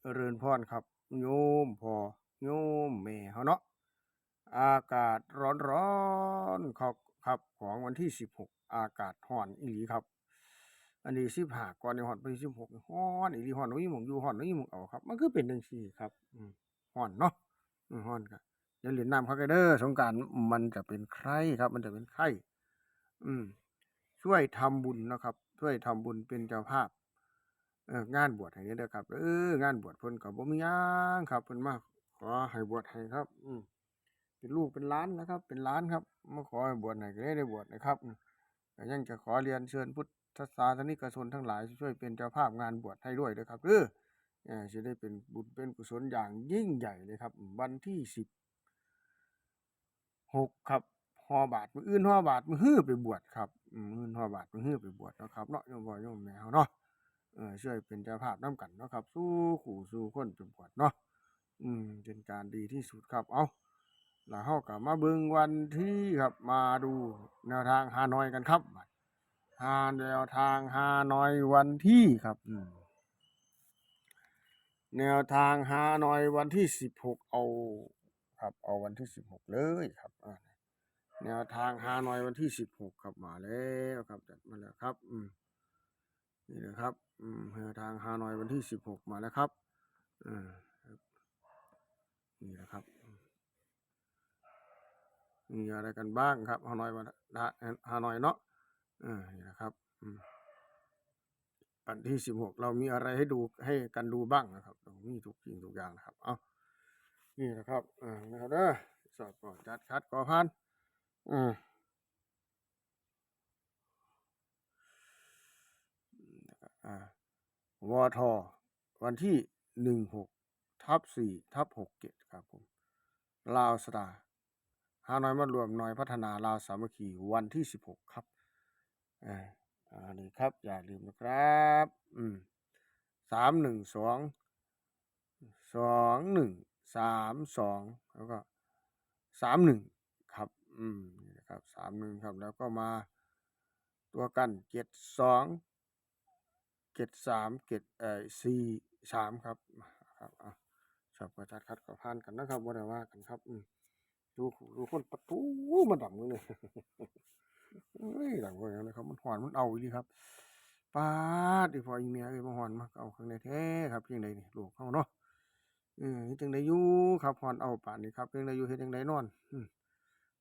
เจริญพรครับ โยมพ่อโยมแม่เฮาเนาะอากาศร้อนร้อนๆครับครับของวันที่สิบหกอากาศร้อนอีหลีครับ อันนี้สิบห้าก่อนในฮอดไปสิบหกร้อนอีหลีร้อนบ่มีหม้องอยู่ร้อนบ่มีหม้องเอาครับ มันคือเป็นจังซี่ครับอืมร้อนเนาะอืมร้อนก็อย่าเล่นน้ำคักเด้อสงกานต์มันจะเป็นไข้ครับ มันจะเป็นไข้อืมช่วยทำบุญนะครับ ช่วยทำบุญเป็นเจ้าภาพ งานบวชให้เด้อครับเอองานบวชเพิ่นก็บ่มีหยังครับเพิ่นมาขอให้บวชให้ครับ อืมเป็นลูกเป็นหลานนะครับ เป็นหลานครับมาขอให้บวชให้ก็ได้ได้บวชนะครับก็ยังจะขอเรียนเชิญพุทธศาสนิกชนทั้งหลายช่วยเป็นเจ้าภาพงานบวชให้ด้วยเด้อครับเอออสิได้เป็นบุญเป็นกุศลอย่างยิ่งใหญ่เลยครับ วันที่สิบหกครับฮอบาทมืออื่นฮอบาทมือฮื้อไปบวชครับอืมมื้ออื่นฮอบาทมือฮื้อไปบวชนะครับเนาะโยมพ่อโยมแม่เฮาเนาะ เออช่วยเป็นเจ้าภาพน้ำกันเนาะครับ สู้ขู่สู้คนเป็นบวชเนาะอืมเป็นการดีที่สุดครับ เอาแล้วเฮาก็มาเบิงวันที่ครับมาดูแนวทางฮานอยกันครับฮาแนวทางฮานอยวันที่ครับอืมแนวทางฮานอยวันที่สิบหกเอาครับเอาวันที่สิบหกเลยครับแนวทางฮานอยวันที่สิบหกครับมาแล้วครับจัดมาแล้วครับ อืม นี่นะครับอืมแนวทางฮานอยวันที่สิบหกมาแล้วครับอ่าครับนี่นะครับมีอะไรกันบ้างครับฮานอยวันฮานอยเนาะอ่านี่นะครับอืมวันที่สิบหกเรามีอะไรให้ดูให้กันดูบ้างนะครับเรามีทุกสิ่งทุกอย่างนะครับเอานี่นะครับอ่านะครับเด้อสอบก่อนจัดคัดก่อพันอืมอ่า วท วันที่หนึ่งหกทับสี่ทับหกเจ็ดครับผมลาวสตาร์ฮานอยมารวมน้อยพัฒนาลาวสามัคคีวันที่สิบหกครับอ่าอันนี้ครับอย่าลืมนะครับ อืมสามหนึ่งสองสองหนึ่งสามสองแล้วก็สามหนึ่งครับ อืมนี่นะครับสามหนึ่งครับ แล้วก็มาตัวกันเจ็ดสอง เจ็ดสามเจ็ดเอ่อสี่สามครับครับอะชอบประจัดคัดก็ผ่านกันนะครับว่าแต่ว่ากันครับดูดูคนประตูมาดับมือเลยเฮ้ยดังกว่าอย่างนะครับมันหอนมันเอาอีหลีครับป้าดีพออีเมียเอ้ยมาหอนมาเอาข้างในแท้ครับเพียงใดนี่ลูกเขาเนาะเออเฮ็ดจังไดอยู่ครับหอนเอาป่านนี้ครับเพียงใดอยู่เฮ็ดจังไดนอน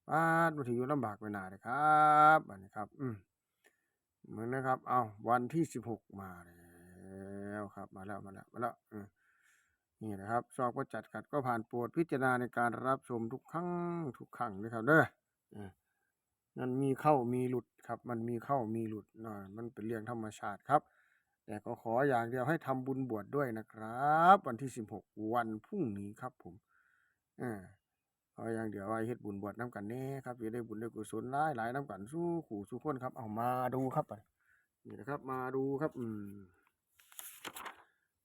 ป้าดบ่สิอยู่ลำบากไปหนาเด้อครับบัดนี้ครับ อืม เหมือนนะครับ เอาวันที่สิบหกมาแล้วครับ มาแล้วมาแล้วมาแล้วนี่นะครับสอบก็จัดกัดก็ผ่านโปรดพิจารณาในการรับชมทุกครั้งทุกครั้งนะครับเด้ออืมมันมีเข้ามีหลุดครับ มันมีเข้ามีหลุดนะมันเป็นเรื่องธรรมชาติครับ แต่ก็ขออย่างเดียวให้ทำบุญบวชดด้วยนะครับ วันที่สิบหกวันพรุ่งนี้ครับผมอ่า ออย่างเดียวไว้เฮ็ดบุญบวชน้ำกันแน่ครับจะได้บุญได้กุศลหลายหลายน้ำกันสู้ขู่สู้คนครับ เอามาดูครับไปนี่นะครับ มาดูครับอืม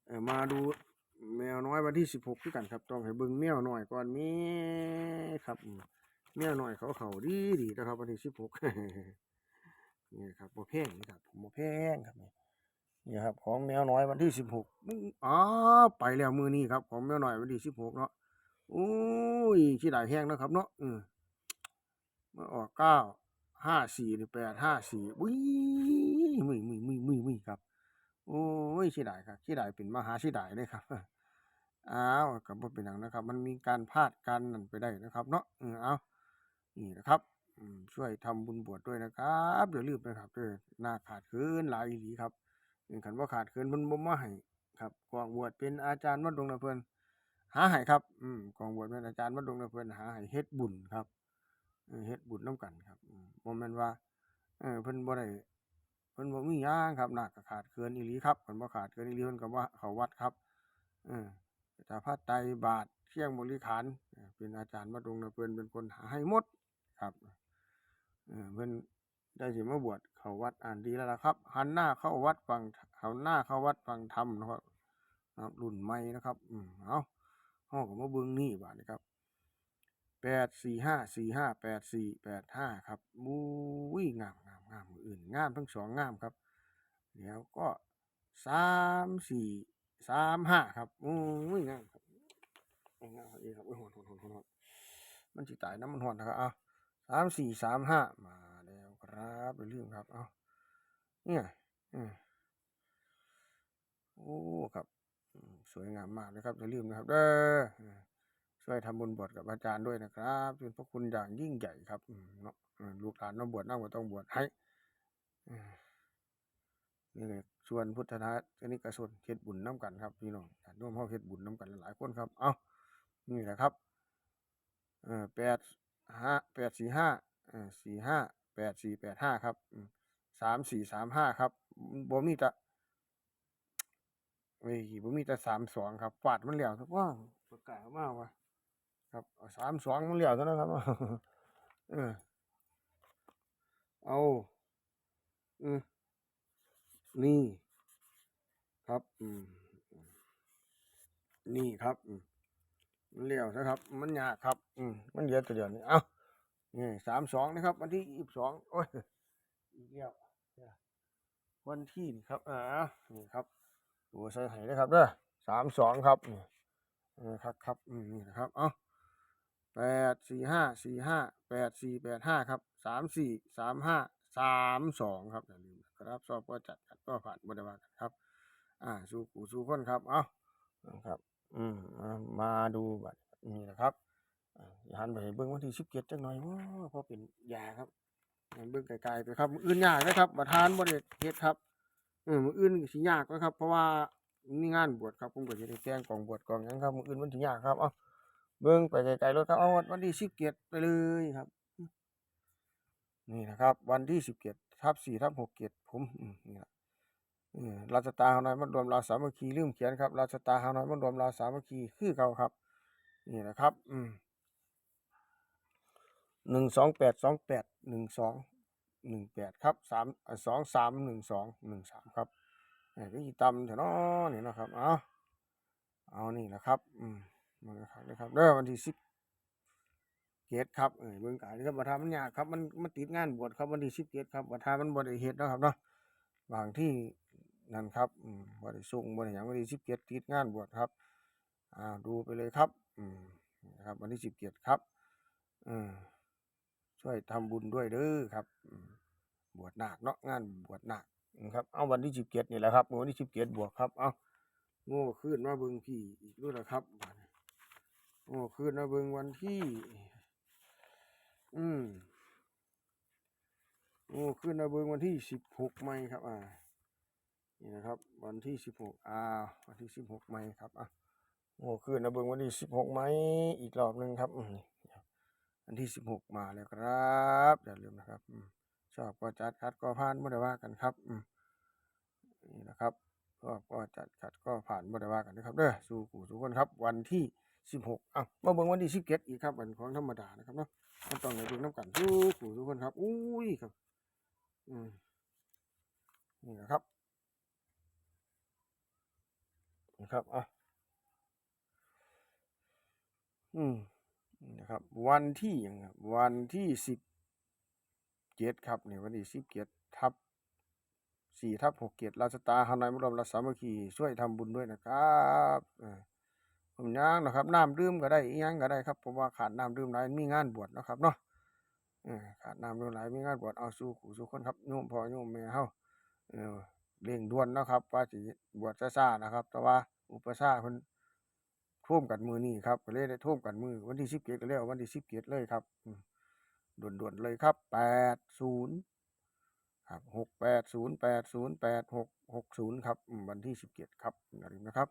เออมาดูแมวน้อยวันที่สิบหกด้วยกันครับ ต้องให้เบิ่งแมวหน่อยก่อนม่ครับแมวหน่อยเขาเขาดีดีนะครับวันที่สิบหกนี่ครับโมแพงนี่ครับโมแพงครับนี่นี่ครับ ของแมวน้อยวันที่สิบหกอ๋อไปแล้วมือนี้ครับ ของแมวน้อยวันที่สิบหกเนาะ อ้ยขี้ได้แห้งนะครับเนาะอืมมาออกเก้าห้าสี่หรือแปดห้าสี่วิ่งมือมือมือมือมือครับ โอ้ยขี้ได้ครับขี้ได้เป็นมหาขี้ได้เลยครับอ้าวกับบ่เป็นหยังนะครับ มันมีการพลาดการนั่นไปได้นะครับ เนาะเออเอานี่นะครับช่วยทำบุญบวชดด้วยนะครับอย่าลืมนะครับเด้อหน้าขาดเคินหลายอีหลีครับเห็นคันว่าขาดเคินเพิ่นบ่มาให้ครับกองบวชเป็นอาจารย์วัดดงนะเพิ่น หาให้ครับ อืมกองบวชเป็นอาจารย์วัดดงนะเพิ่นหาให้เฮ็ดบุญครับเฮ็ดบุญนํกันครับอืมบ่แม่นว่าเออเพิ่นบ่ได้เพิ่นบ่มีหยังครับหน้าก็ขาดเคินอีหลีครับเพิ่นบ่ขาดเคินอีหลีเพิ่นก็ว่าเขาวัดครับเออแต่พระไตรบาทเที่ยงบริขารเป็นอาจารย์วัดดงนะเพิ่นเป็นคนหาให้หมดครับเออเพิ่นได้สิมาบวชเข้าวัดอ่านดีแล้วล่ะครับหันหน้าเข้าวัดฟังหันหน้าเข้าวัดฟังธรรมนะครับครับรุ่นใหม่นะครับ อืมเอา เฮาก็มาเบิ่งนี่บาดนี้ครับแปดสี่ห้าสี่ห้าแปดสี่แปดห้าครับมู้ยงามงามงามอื่นงามทั้งสองงามครับแล้วก็สามสี่สามห้าครับโอ้ยงามครับงามอีครับโอ้ยหอนหอนหอนหอนมันจิตายน้ำมันหอนนะครับเอาสามสี่สามห้ามาแล้วครับอย่าลืมครับเอาเนี่ยอืมโอ้ครับ สวยงามมากเลยครับอย่าลืมนะครับเด้ออช่วยทำบุญบวชกับอาจารย์ด้วยนะครับเป็นพระคุณอย่างยิ่งใหญ่ครับเนาะลูกหลานมาบวชนั่งก็ต้องบวชให้นี่เลยชวนพุทธทาสนิกชนเฮ็ดบุญน้ำกันครับพี่น้องญาติโยมเฮาเฮ็ดบุญน้ำกันหลายคนครับ เอานี่แหละครับเออแปดห้าแปดสี่ห้าเออสี่ห้าแปดสี่แปดห้าครับสามสี่สามห้าครับบ่มีแต่ เว้ยบ่มีแต่สามสองครับฟาดมันเหลี่ยวทุกว่าประกาศออกมาว่าครับสามสองมันเหลี่ยวเท่านั้นครับเออเอาอืมนี่ ครับ อืมนี่ครับอืมมันเหลี้ยวนะครับ มันยากครับ อืมมันเดียวตัวเดียวนี่เอ้านี่สามสองนะครับ วันที่ยี่สิบสองโอ้ยอีกแล้วเนี่ยวันที่นี่ครับอ่านี่ครับ ตัวใส่ไห้นะครับเด้อสามสองครับนี่เออครับครับอืมนี่นะครับเอ้าแปดสี่ห้าสี่ห้าแปดสี่แปดห้าครับสามสี่สามห้าสามสองครับอย่าลืมนะครับสอบก็จัดขัดก็ผ่านบริวารครับ อ่าสู้กูสู้คนครับเอ้าครับ อืมมาดูบัตรนี่นะครับอ่าอย่าหันไปเบิ่งวันที่สิบเจ็ดจังหน่อยว้าพราะเป็นยาครับเบิ่งไกลๆไปครับอื่นยากนะครับบัทานบ่ได้เฮ็ดครับ เออมืออื่นสิยากนะครับ เพราะว่ามีงานบวชครับผมก็สิได้แต่งกองบวชกองหยังครับมืออื่นมันสิยากครับเอาเบิ่งไปไกลๆรถครับเอาวันที่สิบเจ็ดไปเลยครับ นี่นะครับ วันที่สิบเจ็ดทับสี่ทับหกเจ็ดผมอืมนี่ละเออราชตาฮานอยมันรวมราสามัคคีลืมเขียนครับราชตาฮานอยมันรวมราสามัคคีคือเก่าครับ นี่นะครับ อืมหนึ่งสองแปดสองแปดหนึ่งสอง หนึ่งแปดครับสามสองสามหนึ่งสองหนึ่งสามครับไอ้ก็อีตำเถอะเนาะนี่นะครับเอาเอานี่นะครับอืมมาเลยครับนะครับเด้อวันที่สิบเกตครับเออเบิ่งกายครับบัทามันยากครับมันมันติดงานบวชครับวันที่สิบเกตครับบัทามันบ่ได้เฮ็ดนะครับเนาะบางที่นั่นครับอืมบ่ได้ส่งบ่ได้หยังวันที่สิบเกตติดงานบวชครับอ่าดูไปเลยครับอืมนะครับวันที่สิบเกตครับอืม ช่วยทำบุญด้วยเด้อครับบวชหนาคเนาะงานบวชหนาคอืมครับเอาวันที่สิบเกตนี่แหละครับวันที่สิบเกตบวกครับเอาโง่ขึ้นมาเบิ่งพี่อีกด้วยนะครับโง่ขึ้นมาเบิ่งวันที่ อืมโอ้ขึ้นนะเบิ้งวันที่สิบหกไมครับ อ่านี่นะครับวันที่สิบหกอ่าวันที่สิบหกไมครับอะโอ้ขึ้นนะเบิ้งวันที่สิบหกไมอีกรอบหนึ่งครับ วันที่สิบหกมาแล้วครับอย่าลืมนะครับชอบก็จัดคัดก็ผ่านไม่ได้ว่ากันครับนี่นะครับชอบก็จัดคัดก็ผ่านไม่ได้ว่ากันนะครับเด้อสู่กูสู่คนครับ วันที่สิบหกอะมาเบิ่งวันที่สิบเจ็ดอีกครับวันของธรรมดานะครับเนาะมันต้องในเบิ่งน้ำกันทุกผู้กคนครับอุ้ยครับอืมนี่นะครับนะครับอะอืม นะครับ วันที่ยังครับวันที่สิบเจ็ดครับนี่วันที่สิบเจ็ดทับสี่ทับหกเจ็ดราชตาฮานอยมรมรัศสามัคคีช่วยทำบุญด้วยนะครับผมย่างนะครับน้ำดื่มก็ได้ยังก็ได้ครับเพราะว่าขาดน้ำดื่มหลายมีงานบวชนะครับเนาะขาดน้ำเรื่องหลายมีงานบวชเอาสู่ขู่สู่คนครับโยมพ่อโยมแม่เฮาเร่งด่วนนะครับ ว่าสิบวชซ่าๆนะครับ แต่ว่าอุปสรรคเพิ่น ท่วมกันมือนี่ครับก็เลยได้ท่วมกันมือวันที่17ก็เลยเอาวันที่17เกตเลยครับด่วนๆเลยครับ80ครับ680808660ครับวันที่17ครับอย่าลืมนะครับ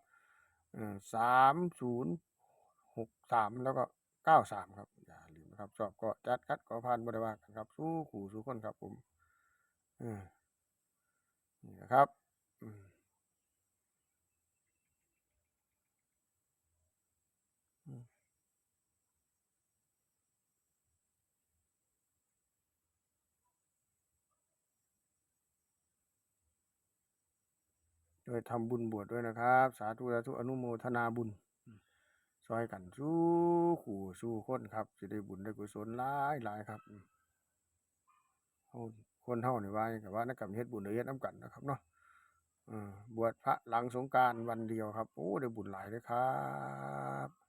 เออ3063แล้วก็เก้าสามครับอย่าลืมนะครับชอบก็จัดคัดก็ผ่านบริวารกันครับสู้ขู่สู้คนครับผมนี่นะครับ โดยทำบุญบวชด้วยนะครับ สาธุสาธุอนุโมทนาบุญซอยกันสู้ขู่สู้คนครับจะได้บุญได้กุศลหลายหลายครับอืมเฮาคนเฮานี่ว่ากับว่านักกรรมเฮ็ดบุญเฮ็ดน้ำกันนะครับเนาะบวชพระหลังสงการวันเดียวครับ โอ้ได้บุญหลายเลยครับ